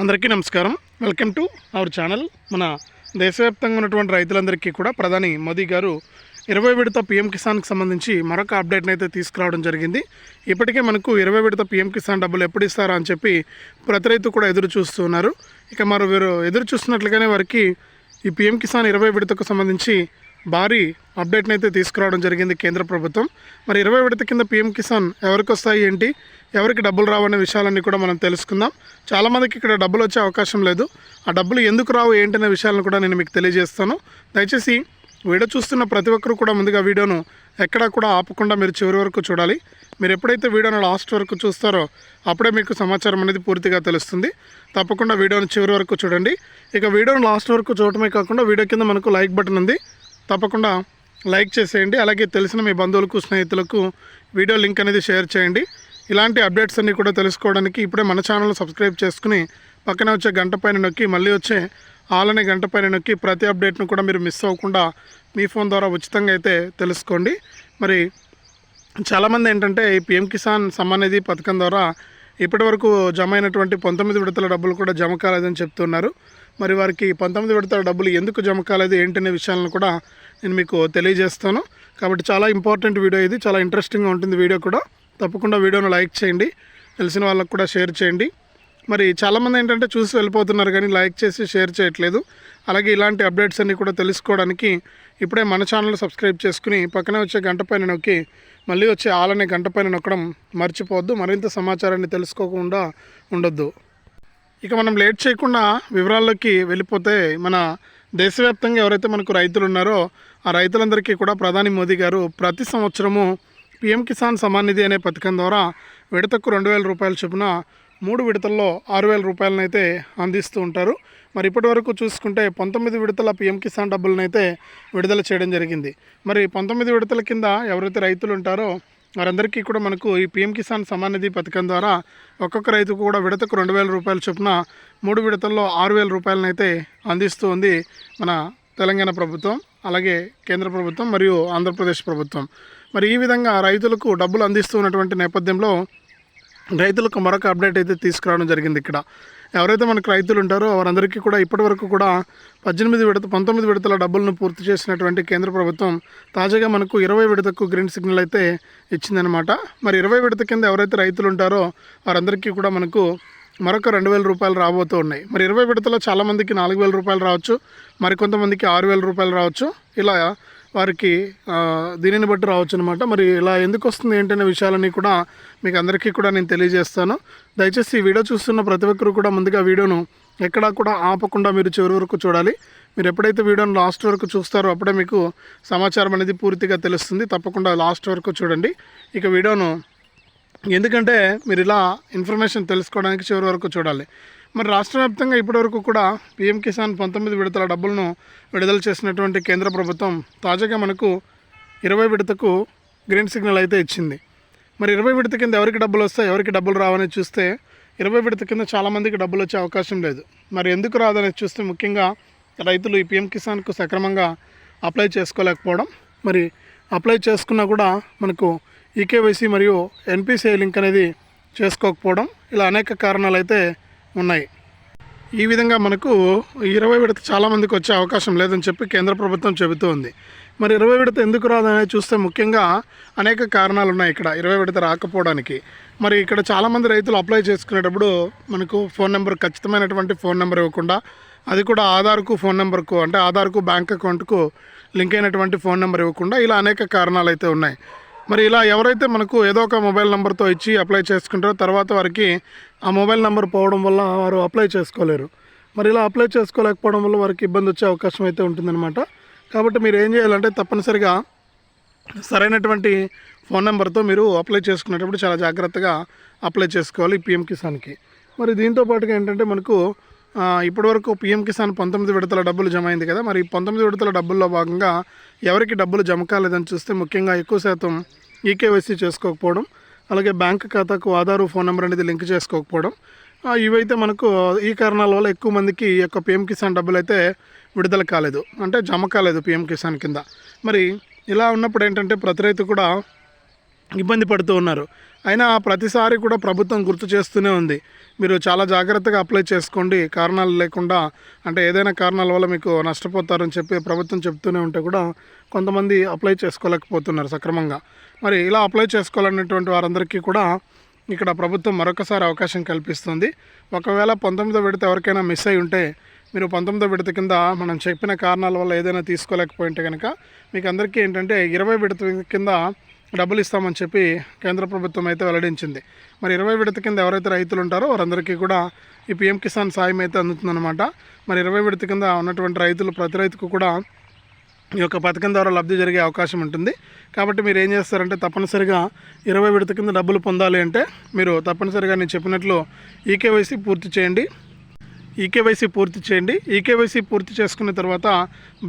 అందరికీ నమస్కారం. Welcome to our channel మన దేశవ్యాప్తంగా ఉన్నటువంటి రైతులందరికీ కూడా ప్రధాని మోదీ గారు ఇరవై విడత పీఎం కిసాన్కి సంబంధించి మరొక అప్డేట్ని అయితే తీసుకురావడం జరిగింది. ఇప్పటికే మనకు ఇరవై విడత పీఎం కిసాన్ డబ్బులు ఎప్పుడు ఇస్తారా అని చెప్పి ప్రతి రైతు కూడా ఎదురు చూస్తున్నారు ఇక మరో వీరు ఎదురు చూస్తున్నట్లుగానే వారికి ఈ పీఎం కిసాన్ ఇరవై విడతకు సంబంధించి భారీ అప్డేట్ని అయితే తీసుకురావడం జరిగింది కేంద్ర ప్రభుత్వం. మరి ఇరవై విడత కింద పీఎం కిసాన్ ఎవరికి వస్తాయి ఏంటి? ఎవరికి డబ్బులు రావనే విషయాలన్నీ కూడా మనం తెలుసుకుందాం. చాలామందికి ఇక్కడ డబ్బులు వచ్చే అవకాశం లేదు. ఆ డబ్బులు ఎందుకు రావు ఏంటనే విషయాలను కూడా నేను మీకు తెలియజేస్తాను. దయచేసి వీడియో చూస్తున్న ప్రతి ఒక్కరు కూడా ముందుగా వీడియోను ఎక్కడా కూడా ఆపకుండా మీరు చివరి వరకు చూడాలి. మీరు ఎప్పుడైతే వీడియోను లాస్ట్ వరకు చూస్తారో అప్పుడే మీకు సమాచారం అనేది పూర్తిగా తెలుస్తుంది. తప్పకుండా వీడియోను చివరి వరకు చూడండి. ఇక వీడియోను లాస్ట్ వరకు చూడటమే కాకుండా వీడియో కింద మనకు లైక్ బటన్ ఉంది. తప్పకుండా లైక్ చేసేయండి. అలాగే తెలిసిన మీ బంధువులకు స్నేహితులకు వీడియో లింక్ అనేది షేర్ చేయండి. ఇలాంటి అప్డేట్స్ అన్నీ కూడా తెలుసుకోవడానికి ఇప్పుడే మన ఛానల్ సబ్స్క్రైబ్ చేసుకుని పక్కన వచ్చే గంట పైన నొక్కి మళ్ళీ వచ్చే ఆలనే గంట పైన నొక్కి ప్రతి అప్డేట్ను కూడా మీరు మిస్ అవ్వకుండా మీ ఫోన్ ద్వారా ఉచితంగా అయితే తెలుసుకోండి. మరి చాలామంది ఏంటంటే ఈ పిఎం కిసాన్ సమ్మాన్ నిధి పథకం ద్వారా ఇప్పటి వరకు జమ అయినటువంటి పంతొమ్మిది విడతల డబ్బులు కూడా జమ కాలేదని చెప్తున్నారు. మరి వారికి పంతొమ్మిది విడతల డబ్బులు ఎందుకు జమ కాలేదు ఏంటనే విషయాలను కూడా నేను మీకు తెలియజేస్తాను. కాబట్టి చాలా ఇంపార్టెంట్ వీడియో ఇది చాలా ఇంట్రెస్టింగ్గా ఉంటుంది వీడియో కూడా. తప్పకుండా వీడియోను లైక్ చేయండి. తెలిసిన వాళ్ళకు కూడా షేర్ చేయండి. మరి చాలామంది ఏంటంటే చూసి వెళ్ళిపోతున్నారు కానీ లైక్ చేసి షేర్ చేయట్లేదు. అలాగే ఇలాంటి అప్డేట్స్ అన్నీ కూడా తెలుసుకోవడానికి ఇప్పుడే మన ఛానల్ సబ్స్క్రైబ్ చేసుకుని పక్కనే వచ్చే గంట పైన నొక్కి మళ్ళీ వచ్చే ఆల్ అనే గంట పైన నొక్కడం మర్చిపోవద్దు. మరింత సమాచారాన్ని తెలుసుకోకుండా ఉండొద్దు. ఇక మనం లేట్ చేయకుండా వివరాల్లోకి వెళ్ళిపోతే మన దేశవ్యాప్తంగా ఎవరైతే మనకు రైతులు ఉన్నారో ఆ రైతులందరికీ కూడా ప్రధాని మోదీ గారు ప్రతి సంవత్సరము పిఎం కిసాన్ సమాన్ నిధి అనే పథకం ద్వారా విడతకు రెండు వేల రూపాయల చొప్పున మూడు విడతల్లో ఆరు వేల రూపాయలనైతే అందిస్తూ ఉంటారు. మరి ఇప్పటి వరకు చూసుకుంటే పంతొమ్మిది విడతల పిఎం కిసాన్ డబ్బులనైతే విడుదల చేయడం జరిగింది. మరి పంతొమ్మిది విడతల కింద ఎవరైతే రైతులు ఉంటారో వారందరికీ కూడా మనకు ఈ పిఎం కిసాన్ సమాన్ నిధి పథకం ద్వారా ఒక్కొక్క రైతుకు కూడా విడతకు రెండు వేల రూపాయల చొప్పున మూడు విడతల్లో ఆరు వేల రూపాయలనైతే అందిస్తూ ఉంది మన తెలంగాణ ప్రభుత్వం అలాగే కేంద్ర ప్రభుత్వం మరియు ఆంధ్రప్రదేశ్ ప్రభుత్వం. మరి ఈ విధంగా రైతులకు డబ్బులు అందిస్తూ ఉన్నటువంటి నేపథ్యంలో రైతులకు మరొక అప్డేట్ అయితే తీసుకురావడం జరిగింది ఇక్కడ. ఎవరైతే మనకు రైతులు ఉంటారో వారందరికీ కూడా ఇప్పటివరకు కూడా పద్దెనిమిది విడత పంతొమ్మిది విడతల డబ్బులను పూర్తి చేసినటువంటి కేంద్ర ప్రభుత్వం తాజాగా మనకు ఇరవై విడతకు గ్రీన్ సిగ్నల్ అయితే ఇచ్చిందనమాట మరి ఇరవై విడత కింద ఎవరైతే రైతులు ఉంటారో వారందరికీ కూడా మనకు మరొక రెండు వేల రూపాయలు రాబోతూ ఉన్నాయి. మరి ఇరవై విడతలో చాలామందికి నాలుగు వేల రూపాయలు రావచ్చు మరికొంతమందికి ఆరు వేల రూపాయలు రావచ్చు. ఇలా వారికి దీనిని బట్టి రావచ్చు అనమాట మరి ఇలా ఎందుకు వస్తుంది ఏంటనే విషయాలన్నీ కూడా మీకు అందరికీ కూడా నేను తెలియజేస్తాను. దయచేసి ఈ వీడియో చూస్తున్న ప్రతి ఒక్కరు కూడా ముందుగా వీడియోను ఎక్కడా కూడా ఆపకుండా మీరు చివరి వరకు చూడాలి. మీరు ఎప్పుడైతే వీడియోను లాస్ట్ వరకు చూస్తారో అప్పుడే మీకు సమాచారం అనేది పూర్తిగా తెలుస్తుంది. తప్పకుండా లాస్ట్ వరకు చూడండి. ఇక వీడియోను ఎందుకంటే మీరు ఇలా ఇన్ఫర్మేషన్ తెలుసుకోవడానికి చివరి వరకు చూడాలి. మరి రాష్ట్ర వ్యాప్తంగా ఇప్పటివరకు కూడా పీఎం కిసాన్ పంతొమ్మిది విడతల డబ్బులను విడుదల చేసినటువంటి కేంద్ర ప్రభుత్వం తాజాగా మనకు ఇరవై విడతకు గ్రీన్ సిగ్నల్ అయితే ఇచ్చింది. మరి ఇరవై విడత కింద ఎవరికి డబ్బులు వస్తాయి ఎవరికి డబ్బులు రావని చూస్తే ఇరవై విడత కింద చాలామందికి డబ్బులు వచ్చే అవకాశం లేదు. మరి ఎందుకు రాదని చూస్తే ముఖ్యంగా రైతులు ఈ పీఎం కిసాన్కు సక్రమంగా అప్లై చేసుకోలేకపోవడం. మరి అప్లై చేసుకున్నా కూడా మనకు ఈకేవైసీ మరియు ఎన్పిసిఐ లింక్ అనేది చేసుకోకపోవడం. ఇలా అనేక కారణాలు అయితే ఉన్నాయి. ఈ విధంగా మనకు ఇరవై విడత చాలామందికి వచ్చే అవకాశం లేదని చెప్పి కేంద్ర ప్రభుత్వం చెబుతూ ఉంది మరి ఇరవై విడత ఎందుకు రాదనేది చూస్తే ముఖ్యంగా అనేక కారణాలు ఉన్నాయి ఇక్కడ ఇరవై విడత రాకపోవడానికి. మరి ఇక్కడ చాలామంది రైతులు అప్లై చేసుకునేటప్పుడు మనకు ఫోన్ నెంబర్ ఖచ్చితమైనటువంటి ఫోన్ నెంబర్ ఇవ్వకుండా అది కూడా ఆధార్కు ఫోన్ నెంబర్కు అంటే ఆధార్కు బ్యాంక్ అకౌంట్కు లింక్ అయినటువంటి ఫోన్ నెంబర్ ఇవ్వకుండా ఇలా అనేక కారణాలు అయితే ఉన్నాయి. మరి ఇలా ఎవరైతే మనకు ఏదో ఒక మొబైల్ నెంబర్తో ఇచ్చి అప్లై చేసుకుంటారో తర్వాత వారికి ఆ మొబైల్ నెంబర్ పోవడం వల్ల వారు అప్లై చేసుకోలేరు. మరి ఇలా అప్లై చేసుకోలేకపోవడం వల్ల వారికి ఇబ్బంది వచ్చే అవకాశం అయితే ఉంటుందన్నమాట. కాబట్టి మీరు ఏం చేయాలంటే తప్పనిసరిగా సరైనటువంటి ఫోన్ నెంబర్తో మీరు అప్లై చేసుకునేటప్పుడు చాలా జాగ్రత్తగా అప్లై చేసుకోవాలి పిఎం కిసాన్కి. మరి దీంతో పాటుగా ఏంటంటే మనకు ఇప్పటివరకు పిఎం కిసాన్ పంతొమ్మిది విడతల డబ్బులు జమ అయింది కదా. మరి పంతొమ్మిది విడతల డబ్బుల్లో భాగంగా ఎవరికి డబ్బులు జమ కాలేదని చూస్తే ముఖ్యంగా ఎక్కువ శాతం ఈకేవైసీ చేసుకోకపోవడం అలాగే బ్యాంక్ ఖాతాకు ఆధారు ఫోన్ నెంబర్ అనేది లింక్ చేసుకోకపోవడం. ఇవైతే మనకు ఈ కారణాల వల్ల ఎక్కువ మందికి ఈ యొక్క పిఎం కిసాన్ డబ్బులు అయితే విడుదల కాలేదు. అంటే జమ కాలేదు పిఎం కిసాన్ కింద. మరి ఇలా ఉన్నప్పుడు ఏంటంటే ప్రతి రైతు కూడా ఇబ్బంది పడుతూ ఉన్నారు. అయినా ప్రతిసారి కూడా ప్రభుత్వం గుర్తు చేస్తూనే ఉంది. మీరు చాలా జాగ్రత్తగా అప్లై చేసుకోండి. కారణాలు లేకుండా అంటే ఏదైనా కారణాల వల్ల మీకు నష్టపోతారని చెప్పి ప్రభుత్వం చెప్తూనే ఉంటే కూడా కొంతమంది అప్లై చేసుకోలేకపోతున్నారు సక్రమంగా. మరి ఇలా అప్లై చేసుకోవాలనేటువంటి వారందరికీ కూడా ఇక్కడ ప్రభుత్వం మరొకసారి అవకాశం కల్పిస్తుంది. ఒకవేళ పంతొమ్మిదో విడత ఎవరికైనా మిస్ అయి ఉంటే మీరు పంతొమ్మిదో విడత కింద మనం చెప్పిన కారణాల వల్ల ఏదైనా తీసుకోలేకపోయింటే కనుక మీకు అందరికీ ఏంటంటే ఇరవై విడత కింద డబ్బులు ఇస్తామని చెప్పి కేంద్ర ప్రభుత్వం అయితే వెల్లడించింది. మరి ఇరవై విడత కింద ఎవరైతే రైతులు ఉంటారో వారందరికీ కూడా ఈ పిఎం కిసాన్ సాయం అయితే అందుతుందన్నమాట. మరి ఇరవై విడత కింద ఉన్నటువంటి రైతులు ప్రతి రైతుకు కూడా ఈ యొక్క పథకం ద్వారా లబ్ధి జరిగే అవకాశం ఉంటుంది. కాబట్టి మీరు ఏం చేస్తారంటే తప్పనిసరిగా ఇరవై విడత కింద డబ్బులు పొందాలి అంటే మీరు తప్పనిసరిగా నేను చెప్పినట్లు ఈకేవైసీ పూర్తి చేయండి. ఈకేవైసీ పూర్తి చేయండి. ఈకేవైసీ పూర్తి చేసుకున్న తర్వాత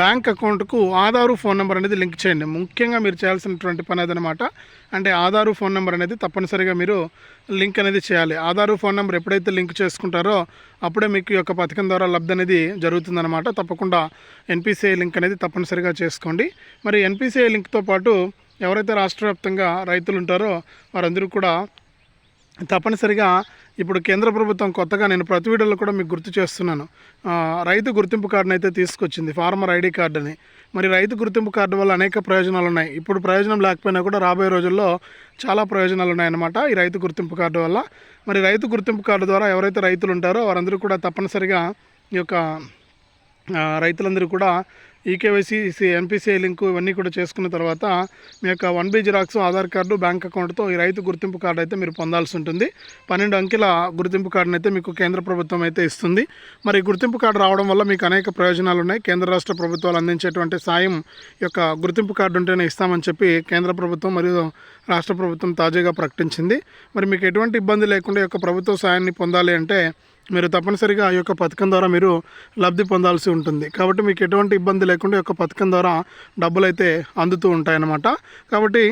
బ్యాంక్ అకౌంట్కు ఆధారు ఫోన్ నెంబర్ అనేది లింక్ చేయండి. ముఖ్యంగా మీరు చేయాల్సినటువంటి పని అదనమాట. అంటే ఆధారు ఫోన్ నెంబర్ అనేది తప్పనిసరిగా మీరు లింక్ అనేది చేయాలి. ఆధారు ఫోన్ నెంబర్ ఎప్పుడైతే లింక్ చేసుకుంటారో అప్పుడే మీకు ఈ యొక్క పథకం ద్వారా లబ్ధి అనేది జరుగుతుందన్నమాట. తప్పకుండా ఎన్పిసిఐ లింక్ అనేది తప్పనిసరిగా చేసుకోండి. మరి ఎన్పిసిఐ లింక్తో పాటు ఎవరైతే రాష్ట్ర వ్యాప్తంగా రైతులు ఉంటారో వారందరూ కూడా తప్పనిసరిగా ఇప్పుడు కేంద్ర ప్రభుత్వం కొత్తగా నేను ప్రతి వీడియోలో కూడా మీకు గుర్తు చేస్తున్నాను. రైతు గుర్తింపు కార్డును అయితే తీసుకొచ్చింది ఫార్మర్ ఐడి కార్డు అని మరి రైతు గుర్తింపు కార్డు వల్ల అనేక ప్రయోజనాలు ఉన్నాయి. ఇప్పుడు ప్రయోజనం లేకపోయినా కూడా రాబోయే రోజుల్లో చాలా ప్రయోజనాలు ఉన్నాయన్నమాట ఈ రైతు గుర్తింపు కార్డు వల్ల. మరి రైతు గుర్తింపు కార్డు ద్వారా ఎవరైతే రైతులు ఉంటారో వారందరూ కూడా తప్పనిసరిగా ఈ యొక్క రైతులందరూ కూడా ఈకేవైసీ ఎన్పిసిఐ లింకు ఇవన్నీ కూడా చేసుకున్న తర్వాత మీ యొక్క one B xerox Aadhaar card bank అకౌంట్తో ఈ రైతు గుర్తింపు కార్డు అయితే మీరు పొందాల్సి ఉంటుంది. పన్నెండు అంకెల గుర్తింపు కార్డును అయితే మీకు కేంద్ర ప్రభుత్వం అయితే ఇస్తుంది. మరి గుర్తింపు కార్డు రావడం వల్ల మీకు అనేక ప్రయోజనాలు ఉన్నాయి. కేంద్ర రాష్ట్ర ప్రభుత్వాలు అందించేటువంటి సాయం యొక్క గుర్తింపు కార్డు ఉంటేనే ఇస్తామని చెప్పి కేంద్ర ప్రభుత్వం మరియు రాష్ట్ర ప్రభుత్వం తాజాగా ప్రకటించింది. మరి మీకు ఎటువంటి ఇబ్బంది లేకుండా యొక్క ప్రభుత్వ సాయాన్ని పొందాలి అంటే మీరు తప్పనిసరిగా ఆ యొక్క పథకం ద్వారా మీరు లబ్ధి పొందాల్సి ఉంటుంది. కాబట్టి మీకు ఎటువంటి ఇబ్బంది లేకుండా ఈ యొక్క పథకం ద్వారా డబ్బులు అయితే అందుతూ ఉంటాయన్నమాట. కాబట్టి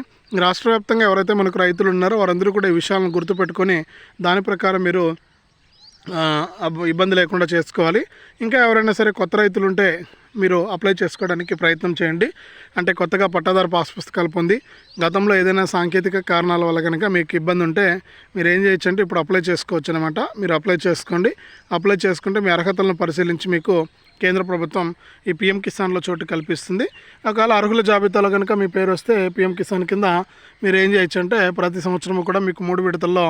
రాష్ట్ర వ్యాప్తంగా ఎవరైతే మనకు రైతులు ఉన్నారో వారందరూ కూడా ఈ విషయాలను గుర్తుపెట్టుకొని దాని ప్రకారం మీరు ఇబ్బంది లేకుండా చేసుకోవాలి. ఇంకా ఎవరైనా సరే కొత్త రైతులు ఉంటే మీరు అప్లై చేసుకోవడానికి ప్రయత్నం చేయండి. అంటే కొత్తగా పట్టాదారు పాస్ పుస్తకాలు పొంది గతంలో ఏదైనా సాంకేతిక కారణాల వల్ల కనుక మీకు ఇబ్బంది ఉంటే మీరు ఏం చేయొచ్చు అంటే ఇప్పుడు అప్లై చేసుకోవచ్చు అనమాట మీరు అప్లై చేసుకోండి. అప్లై చేసుకుంటే మీ అర్హతలను పరిశీలించి మీకు కేంద్ర ప్రభుత్వం ఈ పిఎం కిసాన్లో చోటు కల్పిస్తుంది. ఒకవేళ అర్హుల జాబితాలో కనుక మీ పేరు వస్తే పిఎం కిసాన్ కింద మీరు ఏం చేయొచ్చు అంటే ప్రతి సంవత్సరం కూడా మీకు మూడు విడతల్లో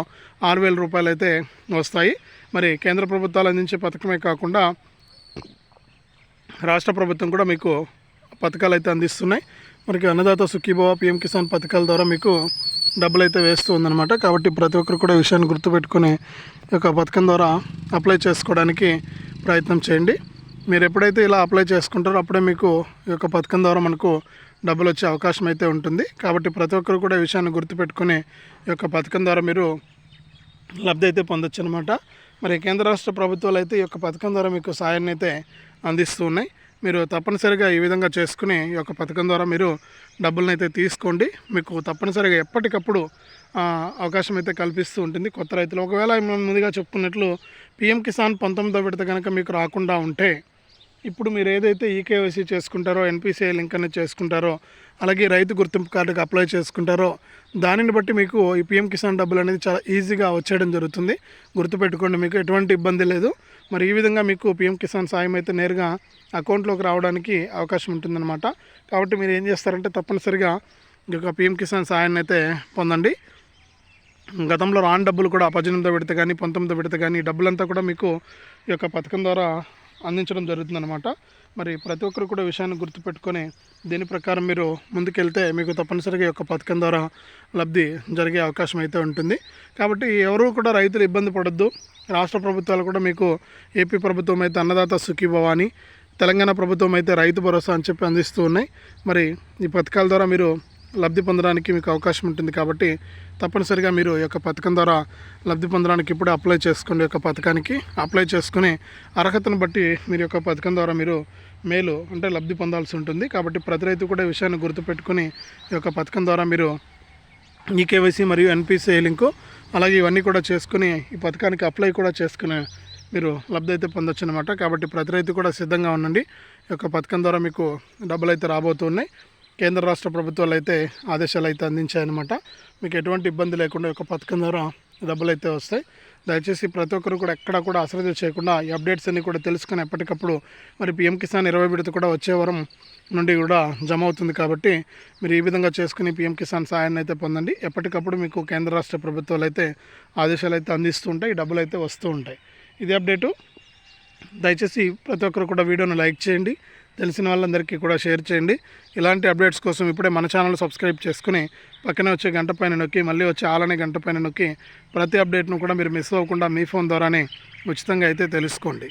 ఆరు వేల రూపాయలు అయితే వస్తాయి. మరి కేంద్ర ప్రభుత్వాలు అందించే పథకమే కాకుండా రాష్ట్ర ప్రభుత్వం కూడా మీకు పథకాలు అయితే అందిస్తున్నాయి మనకి అన్నదాత సుఖీభవ పిఎం కిసాన్ పథకాల ద్వారా మీకు డబ్బులు అయితే వేస్తూ ఉందన్నమాట కాబట్టి ప్రతి ఒక్కరు కూడా విషయాన్ని గుర్తుపెట్టుకుని ఈ యొక్క పథకం ద్వారా అప్లై చేసుకోవడానికి ప్రయత్నం చేయండి. మీరు ఎప్పుడైతే ఇలా అప్లై చేసుకుంటారో అప్పుడే మీకు ఈ యొక్క పథకం ద్వారా మనకు డబ్బులు వచ్చే అవకాశం అయితే ఉంటుంది. కాబట్టి ప్రతి ఒక్కరు కూడా విషయాన్ని గుర్తుపెట్టుకుని ఈ యొక్క పథకం ద్వారా మీరు లబ్ధి అయితే పొందొచ్చు అనమాట మరి కేంద్ర రాష్ట్ర ప్రభుత్వాలు అయితే ఈ యొక్క పథకం ద్వారా మీకు సాయాన్ని అయితే అందిస్తూ ఉన్నాయి. మీరు తప్పనిసరిగా ఈ విధంగా చేసుకుని ఈ యొక్క పథకం ద్వారా మీరు డబ్బులను అయితే తీసుకోండి. మీకు తప్పనిసరిగా ఎప్పటికప్పుడు అవకాశం అయితే కల్పిస్తూ ఉంటుంది. కొత్త రైతులు ఒకవేళ ముందుగా చెప్పుకున్నట్లు పిఎం కిసాన్ పంతొమ్మిదో విడత కనుక మీకు రాకుండా ఉంటే ఇప్పుడు మీరు ఏదైతే ఈకేవైసీ చేసుకుంటారో ఎన్పిసిఐ లింక్ అనేది చేసుకుంటారో అలాగే రైతు గుర్తింపు కార్డుకి అప్లై చేసుకుంటారో దానిని బట్టి మీకు ఈ పిఎం కిసాన్ డబ్బులు అనేది చాలా ఈజీగా వచ్చేయడం జరుగుతుంది. గుర్తుపెట్టుకోండి మీకు ఎటువంటి ఇబ్బంది లేదు. మరి ఈ విధంగా మీకు పిఎం కిసాన్ సాయం అయితే నేరుగా అకౌంట్లోకి రావడానికి అవకాశం ఉంటుందన్నమాట. కాబట్టి మీరు ఏం చేస్తారంటే తప్పనిసరిగా ఈ యొక్క పిఎం కిసాన్ సాయాన్ని అయితే పొందండి. గతంలో రాని డబ్బులు కూడా పద్దెనిమిదో విడత కానీ పంతొమ్మిదో విడత కానీ డబ్బులంతా కూడా మీకు ఈ యొక్క పథకం ద్వారా అందించడం జరుగుతుందన్నమాట. మరి ప్రతి ఒక్కరు కూడా విషయాన్ని గుర్తుపెట్టుకొని దీని ప్రకారం మీరు ముందుకెళ్తే మీకు తప్పనిసరిగా యొక్క పథకం ద్వారా లబ్ధి జరిగే అవకాశం అయితే ఉంటుంది. కాబట్టి ఎవరు కూడా రైతులు ఇబ్బంది పడద్దు. రాష్ట్ర ప్రభుత్వాలు కూడా మీకు ఏపీ ప్రభుత్వం అయితే అన్నదాత సుఖీభవ అని తెలంగాణ ప్రభుత్వం అయితే రైతు భరోసా అని చెప్పి అందిస్తూ ఉన్నాయి. మరి ఈ పథకాల ద్వారా మీరు లబ్ధి పొందడానికి మీకు అవకాశం ఉంటుంది కాబట్టి తప్పనిసరిగా మీరు ఈ యొక్క పథకం ద్వారా లబ్ధి పొందడానికి ఇప్పుడే అప్లై చేసుకోండి ఈ యొక్క పథకానికి. అప్లై చేసుకుని అర్హతను బట్టి మీరు యొక్క పథకం ద్వారా మీరు మేలు అంటే లబ్ధి పొందాల్సి ఉంటుంది. కాబట్టి ప్రతి రైతు కూడా విషయాన్ని గుర్తుపెట్టుకుని ఈ యొక్క పథకం ద్వారా మీరు ఈకేవైసీ మరియు ఎన్పిసిఐ లింకు అలాగే ఇవన్నీ కూడా చేసుకుని ఈ పథకానికి అప్లై కూడా చేసుకునే మీరు లబ్ధి అయితే పొందొచ్చు అనమాట కాబట్టి ప్రతి రైతు కూడా సిద్ధంగా ఉండండి. ఈ యొక్క పథకం ద్వారా మీకు డబ్బులు అయితే రాబోతున్నాయి కేంద్ర రాష్ట్ర ప్రభుత్వాలు అయితే ఆదేశాలు అయితే అందించాయన్నమాట. మీకు ఎటువంటి ఇబ్బంది లేకుండా ఒక పథకం ద్వారా డబ్బులు అయితే వస్తాయి. దయచేసి ప్రతి ఒక్కరు కూడా ఎక్కడ కూడా అశ్రద్ధ చేయకుండా ఈ అప్డేట్స్ అన్ని కూడా తెలుసుకుని ఎప్పటికప్పుడు మరి పిఎం కిసాన్ ఇరవై విడత కూడా వచ్చే వారం నుండి కూడా జమ అవుతుంది కాబట్టి మీరు ఈ విధంగా చేసుకుని పిఎం కిసాన్ సాయాన్ని అయితే పొందండి. ఎప్పటికప్పుడు మీకు కేంద్ర రాష్ట్ర ప్రభుత్వాలు అయితే ఆదేశాలు అయితే అందిస్తూ ఉంటాయి. ఈ డబ్బులు అయితే వస్తూ ఉంటాయి. ఇది అప్డేటు. దయచేసి ప్రతి ఒక్కరు కూడా వీడియోను లైక్ చేయండి. తెలిసిన వాళ్ళందరికీ కూడా షేర్ చేయండి. ఇలాంటి అప్డేట్స్ కోసం ఇప్పుడే మన ఛానల్ సబ్స్క్రైబ్ చేసుకుని పక్కనే వచ్చే గంట పైన నొక్కి మళ్ళీ వచ్చే ఆలనే గంట పైన నొక్కి ప్రతి అప్డేట్ను కూడా మీరు మిస్ అవ్వకుండా మీ ఫోన్ ద్వారానే ఉచితంగా అయితే తెలుసుకోండి.